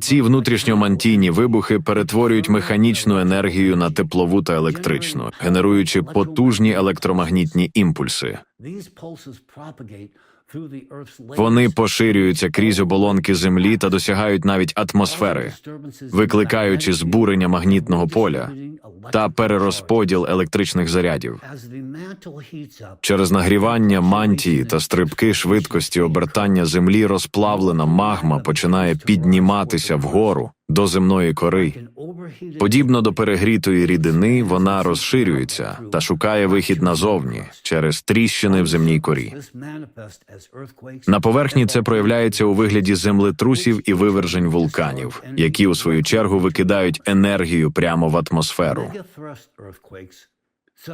Ці внутрішньомантійні вибухи перетворюють механічну енергію на теплову та електричну, генеруючи потужні електромагнітні імпульси. Вони поширюються крізь оболонки Землі та досягають навіть атмосфери, викликаючи збурення магнітного поля та перерозподіл електричних зарядів. Через нагрівання мантії та стрибки швидкості обертання землі розплавлена магма починає підніматися вгору до земної кори. Подібно до перегрітої рідини, вона розширюється та шукає вихід назовні через тріщини в земній корі. На поверхні це проявляється у вигляді землетрусів і вивержень вулканів, які у свою чергу викидають енергію прямо в атмосферу.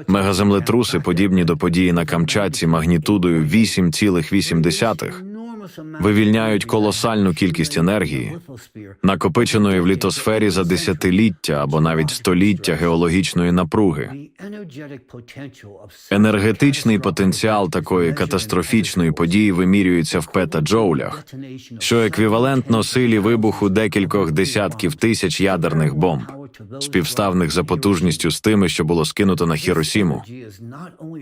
Мегаземлетруси, подібні до події на Камчатці магнітудою 8,8, вивільняють колосальну кількість енергії, накопиченої в літосфері за десятиліття або навіть століття геологічної напруги. Енергетичний потенціал такої катастрофічної події вимірюється в петаджоулях, що еквівалентно силі вибуху декількох десятків тисяч ядерних бомб, співставних за потужністю з тими, що було скинуто на Хіросіму.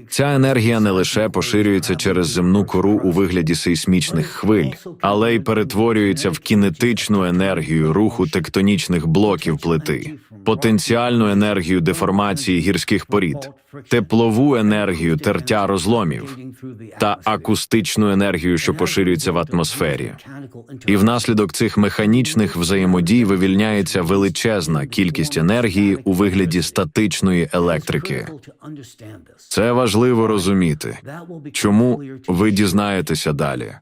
Ця енергія не лише поширюється через земну кору у вигляді сейсмічних хвиль, але й перетворюється в кінетичну енергію руху тектонічних блоків плити, потенціальну енергію деформації гірських порід, теплову енергію тертя розломів та акустичну енергію, що поширюється в атмосфері. І внаслідок цих механічних взаємодій вивільняється величезна кількість енергії у вигляді статичної електрики. Це важливо розуміти. Чому ви дізнаєтеся далі?